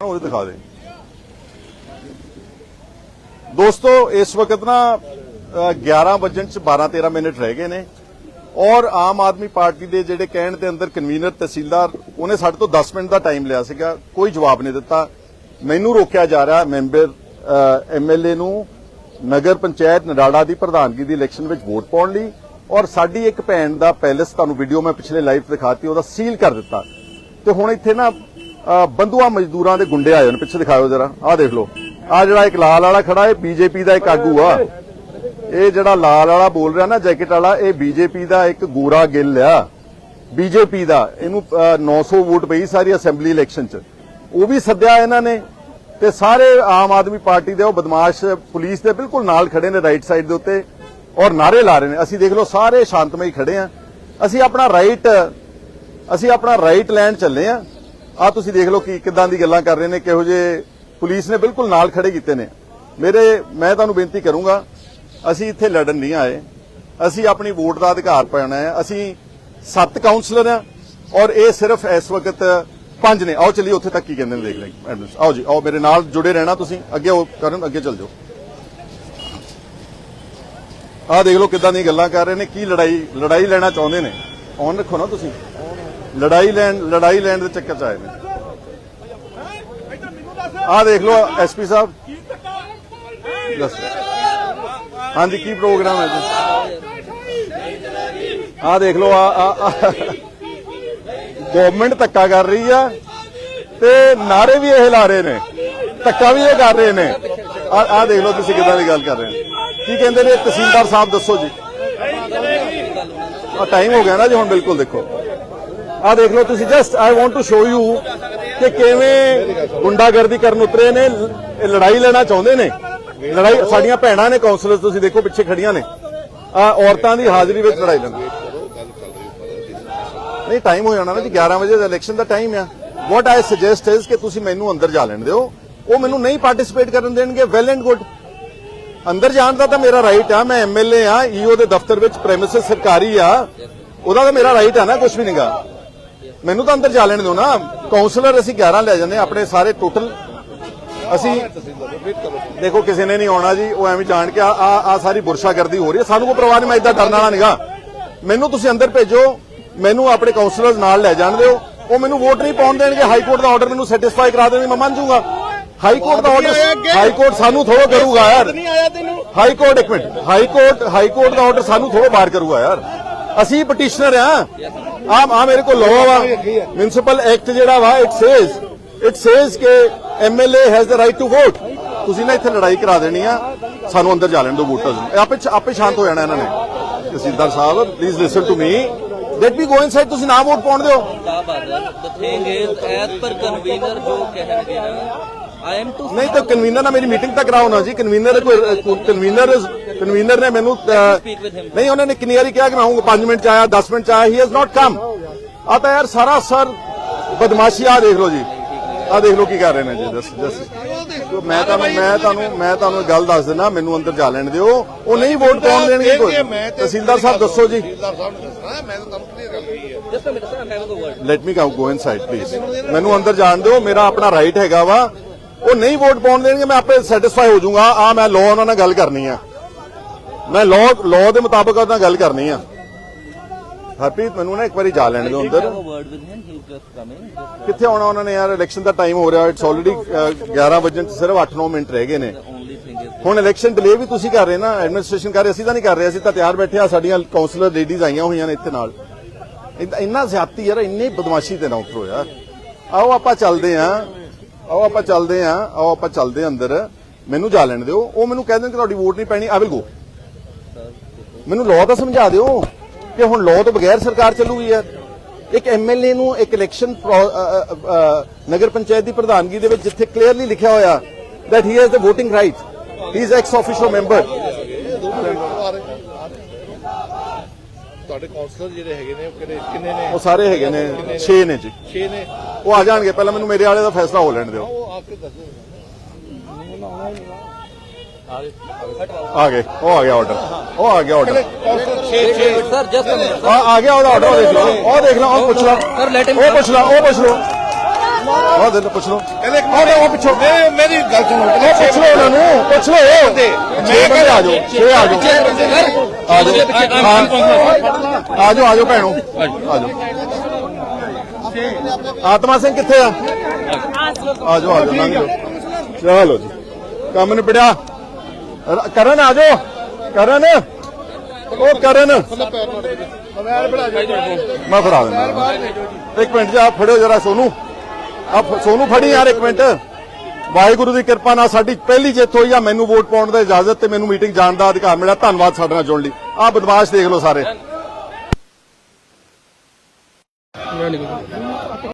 ਉਹ ਦਿਖਾ ਦੇ। ਦੋਸਤੋ, ਇਸ ਵਕਤ ਨਾ 11 ਵਜਣ ਚ 12 13 ਮਿੰਟ ਰਹਿ ਗਏ ਨੇ ਔਰ ਆਮ ਆਦਮੀ ਪਾਰਟੀ ਦੇ ਜਿਹੜੇ ਕਹਿਣ ਦੇ ਅੰਦਰ ਕਨਵੀਨਰ ਤਹਿਸੀਲਦਾਰ, ਉਹਨੇ ਸਾਡੇ ਤੋਂ 10 ਮਿੰਟ ਦਾ ਟਾਈਮ ਲਿਆ ਸੀਗਾ, ਕੋਈ ਜਵਾਬ ਨਹੀਂ ਦਿੱਤਾ। ਮੈਨੂੰ ਰੋਕਿਆ ਜਾ ਰਿਹਾ ਮੈਂਬਰ ਐਮਐਲਏ ਨੂੰ ਨਗਰ ਪੰਚਾਇਤ ਨਰਾੜਾ ਦੀ ਪ੍ਰਧਾਨਗੀ ਦੀ ਇਲੈਕਸ਼ਨ ਵਿੱਚ ਵੋਟ ਪਾਉਣ ਲਈ ਔਰ ਸਾਡੀ ਇੱਕ ਭੈਣ ਦਾ ਪੈਲਸ ਤੁਹਾਨੂੰ ਵੀਡੀਓ ਮੈਂ ਪਿਛਲੇ ਲਾਈਵ ਦਿਖਾਤੀ, ਉਹਦਾ ਸੀਲ ਕਰ ਦਿੱਤਾ। ਤੇ ਹੁਣ ਇੱਥੇ ਨਾ ਅ, ਮਜ਼ਦੂਰਾਂ ਦੇ ਗੁੰਡੇ ਆਏ ਨੇ ਪਿੱਛੇ ਦਿਖਾਓ ਜਰਾ। ਆਹ ਦੇਖ ਲਓ। ਆ ਜਿਹੜਾ ਇੱਕ ਲਾਲ ਵਾਲਾ ਖੜਾ ਹੈ ਬੀਜੇਪੀ ਦਾ ਇੱਕ ਆਗੂ ਆ। ਇਹ ਜਿਹੜਾ ਲਾਲ ਵਾਲਾ ਬੋਲ ਰਿਹਾ ਨਾ ਜੈਕਟ ਵਾਲਾ ਇਹ ਬੀਜੇਪੀ ਦਾ ਇੱਕ ਗੋਰਾ ਗਿੱਲ ਆ। ਬੀਜੇਪੀ ਦਾ। ਇਹਨੂੰ ਅ, 900 ਵੋਟ ਪਈ ਸਾਰੀ ਅਸੈਂਬਲੀ ਇਲੈਕਸ਼ਨ 'ਚ। ਉਹ ਵੀ ਸੱਦਿਆ ਇਹਨਾਂ ਨੇ। ਤੇ ਸਾਰੇ ਆਮ ਆਦਮੀ ਪਾਰਟੀ ਦੇ ਉਹ ਬਦਮਾਸ਼ ਪੁਲਿਸ ਦੇ ਬਿਲਕੁਲ ਨਾਲ ਖੜੇ ਨੇ ਰਾਈਟ ਸਾਈਡ ਦੇ ਉੱਤੇ ਔਰ ਨਾਰੇ ਲਾ ਰਹੇ ਨੇ। ਅਸੀਂ ਦੇਖ ਲਓ ਸਾਰੇ ਸ਼ਾਂਤਮਈ ਖੜੇ ਆ। ਅਸੀਂ ਆਪਣਾ ਰਾਈਟ ਅਸੀਂ ਆਪਣਾ ਰਾਈਟ ਲੈਣ ਚੱਲੇ ਆ। ਆ ਤੁਸੀਂ ਦੇਖ ਲਓ ਕਿ ਕਿਦਾਂ ਦੀ ਗੱਲਾਂ ਕਰ ਰਹੇ ਨੇ, ਕਿਹੋ ਜੇ ਪੁਲਿਸ ਨੇ ਬਿਲਕੁਲ ਨਾਲ ਖੜੇ ਕੀਤੇ ਨੇ। ਮੇਰੇ, ਮੈਂ ਤੁਹਾਨੂੰ ਬੇਨਤੀ ਕਰੂੰਗਾ, ਅਸੀਂ ਇੱਥੇ ਲੜਨ ਨਹੀਂ ਆਏ। ਅਸੀਂ ਆਪਣੀ ਵੋਟ ਦਾ ਅਧਿਕਾਰ ਪਾਉਣਾ ਹੈ। ਅਸੀਂ ਸੱਤ ਕਾਉਂਸਲਰ ਆ ਔਰ ਇਹ ਸਿਰਫ ਇਸ ਵਕਤ ਪੰਜ ਨੇ। ਆਓ ਚੱਲੀਏ ਉੱਥੇ ਤੱਕ ਕੀ ਕਹਿੰਦੇ ਨੇ, ਦੇਖ ਲਈ ਐਡਮਿਨਸ ਆਓ ਜੀ, ਆਓ, ਮੇਰੇ ਨਾਲ ਜੁੜੇ ਰਹਿਣਾ ਤੁਸੀਂ। ਅੱਗੇ ਉਹ ਕਰਨ, ਅੱਗੇ ਚੱਲ ਜਾਓ। ਆਹ ਦੇਖ ਲਓ ਕਿੱਦਾਂ ਦੀਆਂ ਗੱਲਾਂ ਕਰ ਰਹੇ ਨੇ, ਕੀ ਲੜਾਈ ਲੜਾਈ ਲੈਣਾ ਚਾਹੁੰਦੇ ਨੇ। ਔਨ ਰੱਖੋ ਨਾ ਤੁਸੀਂ। ਲੜਾਈ ਲੈਣ ਲੜਾਈ ਲੈਣ ਦੇ ਚੱਕਰ ਚ ਆਏ ਨੇ। ਆਹ ਦੇਖ ਲਓ ਐਸਪੀ ਸਾਹਿਬ। ਦੱਸੋ। ਹਾਂਜੀ, ਕੀ ਪ੍ਰੋਗਰਾਮ ਹੈ ਜੀ? ਆਹ ਦੇਖ ਲਓ ਆ ਗਵਰਨਮੈਂਟ ਧੱਕਾ ਕਰ ਰਹੀ ਆ ਤੇ ਨਾਰੇ ਵੀ ਇਹ ਲਾ ਰਹੇ ਨੇ। ਧੱਕਾ ਵੀ ਇਹ ਕਰ ਰਹੇ ਨੇ। ਆ ਆਹ ਦੇਖ ਲਓ, ਤੁਸੀਂ ਕਿਦਾਂ ਦੀ ਗੱਲ ਕਰ ਰਹੇ ਹੋ। ਕੀ ਕਹਿੰਦੇ ਨੇ? ਤਹਿਸੀਲਦਾਰ ਸਾਹਿਬ, ਦੱਸੋ ਜੀ। ਆ ਟਾਈਮ ਹੋ ਗਿਆ ਨਾ ਜੀ, ਹੁਣ ਬਿਲਕੁਲ ਦੇਖੋ। ਆ ਦੇਖ ਲਓ ਤੁਸੀਂ just I want to show you ਕਿ ਕਿਵੇਂ ਗੁੰਡਾਗਰਦੀ ਕਰਨ ਉਤਰੇ ਨੇ ਲੜਾਈ ਲੈਣਾ ਚਾਹੁੰਦੇ ਨੇ। ਲੜਾਈ, ਸਾਡੀਆਂ ਭੈਣਾਂ ਨੇ ਕਾਉਂਸਲਰ ਤੁਸੀਂ ਦੇਖੋ ਪਿੱਛੇ ਖੜੀਆਂ ਨੇ। ਆ ਔਰਤਾਂ ਦੀ ਹਾਜ਼ਰੀ ਵਿੱਚ ਲੜਾਈ ਲੈਂਦੇ ਨਹੀਂ ਟਾਈਮ ਹੋ ਜਾਣਾ ਨਾ ਜੀ 11 ਵਜੇ ਦਾ ਇਲੈਕਸ਼ਨ ਦਾ ਟਾਈਮ ਆ। ਵਾਟ ਆਈ ਸੁਜੈਸਟ ਇਜ਼ ਕਿ ਤੁਸੀਂ ਮੈਨੂੰ ਅੰਦਰ ਜਾ ਲੈਣ ਦਿਓ। ਉਹ ਮੈਨੂੰ ਨਹੀਂ ਪਾਰਟਿਸਿਪੇਟ ਕਰਨ ਦੇਣਗੇ ਵੈਲ ਐਂਡ ਗੁੱਡ ਅੰਦਰ ਜਾਣ ਦਾ ਤਾਂ ਮੇਰਾ ਰਾਈਟ ਆ, ਮੈਂ ਐਮਐਲਏ ਆ ਈਓ ਦੇ ਦਫ਼ਤਰ ਵਿੱਚ ਪ੍ਰੈਮਿਸਿਸ ਸਰਕਾਰੀ ਆ। ਉਹਦਾ ਤਾਂ ਮੇਰਾ ਰਾਈਟ ਆ ਨਾ ਕੁਝ ਵੀ ਨਹੀਂਗਾ ਮੈਨੂੰ ਤਾਂ ਅੰਦਰ ਜਾ ਲੈਣ ਦਿਓ ਨਾ। ਕਾਉਂਸਲਰ ਅਸੀਂ 11 ਲੈ ਜਾਂਦੇ ਆਪਣੇ ਸਾਰੇ ਟੋਟਲ ਅਸੀਂ ਦੇਖੋ ਕਿਸੇ ਨੇ ਨਹੀਂ ਆਉਣਾ ਜੀ ਉਹ ਐਵੇਂ ਜਾਣ ਕੇ ਆ ਆ ਸਾਰੀ ਬੁਰਸ਼ਾਗਰਦੀ ਹੋ ਰਹੀ ਹੈ। ਸਾਨੂੰ ਕੋਈ ਪਰਵਾਹ ਨਹੀਂ ਮੈਂ ਇਦਾਂ ਡਰਨ ਵਾਲਾ ਨਹੀਂਗਾ। ਮੈਨੂੰ ਤੁਸੀਂ ਅੰਦਰ ਭੇਜੋ ਮੈਨੂੰ ਆਪਣੇ ਕਾਉਂਸਲਰਸ ਨਾਲ ਲੈ ਜਾਣ ਦਿਓ। ਉਹ ਮੈਨੂੰ ਵੋਟ ਨਹੀਂ ਪਾਉਣ ਦੇਣਗੇ। ਹਾਈ ਕੋਰਟ ਦਾ ਆਰਡਰ ਮੈਨੂੰ ਸੈਟੀਸਫਾਈ ਕਰਾ ਦੇਣਗੇ ਮੈਂ ਮੰਨ ਜਾਊਂਗਾ। ਹਾਈ ਕੋਰਟ ਦਾ ਆਰਡਰ ਹਾਈ ਕੋਰਟ ਸਾਨੂੰ ਥੋੜੋ ਕਰੂਗਾ ਯਾਰ। ਹਾਈ ਕੋਰਟ ਇੱਕ minute. High court high court ਦਾ ਆਰਡਰ ਸਾਨੂੰ ਥੋੜੋ ਬਾਹਰ ਕਰੂਗਾ ਯਾਰ। ਅਸੀਂ ਪਟੀਸ਼ਨਰ ਆ ਆ ਆ ਮੇਰੇ ਕੋਲ ਲਾਅ ਵਾ। ਮਿਊਨਿਸਪਲ ਐਕਟ ਜਿਹੜਾ ਵਾ ਇਟ ਸੇਜ਼ ਇਟ ਸੇਜ਼ ਕਿ MLA has the right to vote ਤੁਸੀਂ ਨਾ ਇੱਥੇ ਲੜਾਈ ਕਰਾ ਦੇਣੀ ਆ ਸਾਨੂੰ ਅੰਦਰ ਜਾ ਲੈਣ ਦਿਓ ਵੋਟਰਸ ਨੂੰ। ਆਪੇ ਆਪੇ ਸ਼ਾਂਤ ਹੋ ਜਾਣਾ ਇਹਨਾਂ ਨੇ। ਤਹਿਸੀਲਦਾਰ ਸਾਹਿਬ please listen to me let we go inside ਤੁਸੀਂ ਨਾ ਵੋਟ ਪਾਉਣ ਦਿਓ। ਕੀ ਕਨਵੀਨਰ ਨਾ ਨਹੀਂ ਤਾਂ ਕਨਵੀਨਰ ਨਾਲ ਮੇਰੀ ਮੀਟਿੰਗ ਤਾਂ ਕਰਾਓ ਨਾ ਜੀ। ਕਨਵੀਨਰ ਕਨਵੀਨਰ ਕਨਵੀਨਰ ਨੇ ਮੈਨੂੰ ਨਹੀਂ ਉਹਨਾਂ ਨੇ ਕਿੰਨੀ ਵਾਰੀ ਕਿਹਾ ਕਿ ਮੈਂ ਆਉਂਗਾ 5 ਮਿੰਟ ਚ ਆਇਆ 10 ਮਿੰਟ ਚ ਆਇਆ ਹੀ ਇਜ਼ ਨਾਟ ਕਮ ਆ ਤਾਂ ਯਾਰ ਸਾਰਾ ਸਰ ਬਦਮਾਸ਼ੀ ਆ ਦੇਖ ਲਓ ਜੀ। ਆ ਦੇਖ ਲਓ ਕੀ ਕਰ ਰਹੇ ਨੇ ਜੀ ਦੱਸ ਦੱਸ। ਮੈਂ ਤੁਹਾਨੂੰ ਮੈਂ ਤੁਹਾਨੂੰ ਮੈਂ ਤੁਹਾਨੂੰ ਗੱਲ ਦੱਸ ਦਿੰਦਾ ਮੈਨੂੰ ਅੰਦਰ ਜਾ ਲੈਣ ਦਿਓ। ਉਹ ਨਹੀਂ ਵੋਟ ਪਾਉਣ ਦੇਣਗੇ ਕੋਈ। ਤਹਿਸੀਲਦਾਰ ਸਾਹਿਬ ਦੱਸੋ ਜੀ। Let me go inside please ਮੈਨੂੰ ਅੰਦਰ ਜਾਣ ਦਿਓ ਮੇਰਾ ਆਪਣਾ ਰਾਈਟ ਹੈਗਾ ਵਾ। ਉਹ ਨਹੀਂ ਵੋਟ ਪਾਉਣ ਦੇਣਗੇ ਮੈਂ ਆਪੇ ਸੈਟੀਸਫਾਈ ਹੋ ਜਾਊਗਾ। ਆ ਮੈਂ ਲੋ ਉਹਨਾਂ ਨਾਲ ਗੱਲ ਕਰਨੀ ਆ। ਮੈਂ ਲਾਅ ਲਾਅ ਦੇ ਮੁਤਾਬਕ ਉਹਦੇ ਨਾਲ ਗੱਲ ਕਰਨੀ ਆ। ਹਰਪ੍ਰੀਤ, ਮੈਨੂੰ ਨਾ ਇੱਕ ਵਾਰੀ ਜਾ ਲੈਣ ਦਿਓ ਅੰਦਰ। ਕਿੱਥੇ ਆਉਣਾ ਉਹਨਾਂ ਨੇ ਯਾਰ? ਇਲੈਕਸ਼ਨ ਦਾ ਟਾਈਮ ਹੋ ਰਿਹਾ। ਇਟਸ ਆਲਰੇਡੀ 11 ਵਜੇ ਸਿਰਫ 8-9 ਮਿੰਟ ਰਹਿ ਗਏ ਨੇ। ਹੁਣ ਇਲੈਕਸ਼ਨ ਡਿਲੇ ਵੀ ਤੁਸੀਂ ਕਰ ਰਹੇ ਨਾ ਐਡਮਿਨਿਸਟ੍ਰੇਸ਼ਨ ਕਰ ਰਹੀ, ਅਸੀਂ ਤਾਂ ਨਹੀਂ ਕਰ ਰਹੇ, ਅਸੀਂ ਤਾਂ ਤਿਆਰ ਬੈਠੇ ਆ, ਸਾਡੀਆਂ ਕਾਉਂਸਲਰ ਲੇਡੀਜ਼ ਆਈਆਂ ਹੋਈਆਂ ਨੇ ਇੱਥੇ ਨਾਲ। ਇੰਨਾ ਜ਼ਿਆਤੀ ਯਾਰ, ਇੰਨੀ ਬਦਮਾਸ਼ੀ ਦੇ ਨਾਲ ਉਤਰੋ ਯਾਰ। ਆਓ ਆਪਾਂ ਚੱਲਦੇ ਆ, ਆਓ ਆਪਾਂ ਚੱਲਦੇ ਆ, ਆਓ ਆਪਾਂ ਚੱਲਦੇ ਅੰਦਰ। ਮੈਨੂੰ ਜਾ ਲੈਣ ਦਿਓ। ਉਹ ਮੈਨੂੰ ਕਹਿੰਦੇ ਕਿ ਤੁਹਾਡੀ ਵੋਟ ਨਹੀਂ ਪੈਣੀ ਆ ਵਿਲ ਗੋ ਮੈਨੂੰ ਲਾਅ ਤਾਂ ਸਮਝਾ ਦਿਓ ਕਿ ਹੁਣ ਲਾਅ ਤੋਂ ਬਗੈਰ ਸਰਕਾਰ ਚੱਲੂਗੀ ਯਾਰ। ਇੱਕ ਐਮਐਲਏ ਨੂੰ ਇੱਕ ਇਲੈਕਸ਼ਨ ਨਗਰ ਪੰਚਾਇਤ ਦੀ ਪ੍ਰਧਾਨਗੀ ਦੇ ਵਿੱਚ ਜਿੱਥੇ ਕਲੀਅਰਲੀ ਲਿਖਿਆ ਹੋਇਆ that he has the voting right he is ex officio member ਤੁਹਾਡੇ ਕਾਉਂਸਲਰ ਜਿਹੜੇ ਹੈਗੇ ਨੇ ਉਹ ਕਿਹੜੇ ਕਿੰਨੇ ਨੇ? ਉਹ ਸਾਰੇ ਹੈਗੇ ਨੇ। 6 ਨੇ? ਜੀ। 6 ਨੇ। ਉਹ ਆ ਜਾਣਗੇ। ਪਹਿਲਾਂ ਮੈਨੂੰ ਮੇਰੇ ਵਾਲੇ ਦਾ ਫੈਸਲਾ ਹੋ ਲੈਣ ਦਿਓ। ਉਹ ਆ ਕੇ ਦੱਸੋ। ਆ ਗਏ ਉਹ ਆ ਗਿਆ ਆਰਡਰ ਉਹ ਆ ਗਿਆ ਆਰਡਰ ਸਰ ਜਸਟ ਆ ਜਾਓ ਆ ਜਾਓ। ਭੈਣੋ। ਆ ਜਾਓ। ਆਤਮਾ ਸਿੰਘ ਕਿੱਥੇ ਆ? ਜਾਓ ਜੀ। ਕੰਮ ਨਿਪੜਿਆ ਰ- ਕਰਨ ਆ ਜਾਓ। ਕਰਨ। ਉਹ ਕਰਨ। ਮੈਂ ਫੜਾ ਦਿੰਦਾ। ਇੱਕ ਮਿੰਟ ਜਾ ਫੜਿਓ ਜਰਾ ਸੋਨੂੰ। ਆ ਸੋਨੂੰ ਫੜੀ ਯਾਰ ਇੱਕ ਮਿੰਟ। ਵਾਹਿਗੁਰੂ ਦੀ ਕਿਰਪਾ ਨਾਲ ਸਾਡੀ ਪਹਿਲੀ ਜਿੱਤ ਹੋਈ ਆ। ਮੈਨੂੰ ਵੋਟ ਪਾਉਣ ਦੀ ਇਜਾਜ਼ਤ ਤੇ ਮੈਨੂੰ ਮੀਟਿੰਗ ਜਾਣ ਦਾ ਅਧਿਕਾਰ ਮਿਲਿਆ। ਧੰਨਵਾਦ ਸਾਡੇ ਨਾਲ ਜੁੜਨ ਲਈ। ਆ ਬਦਮਾਸ਼ ਦੇਖ ਲਓ ਸਾਰੇ।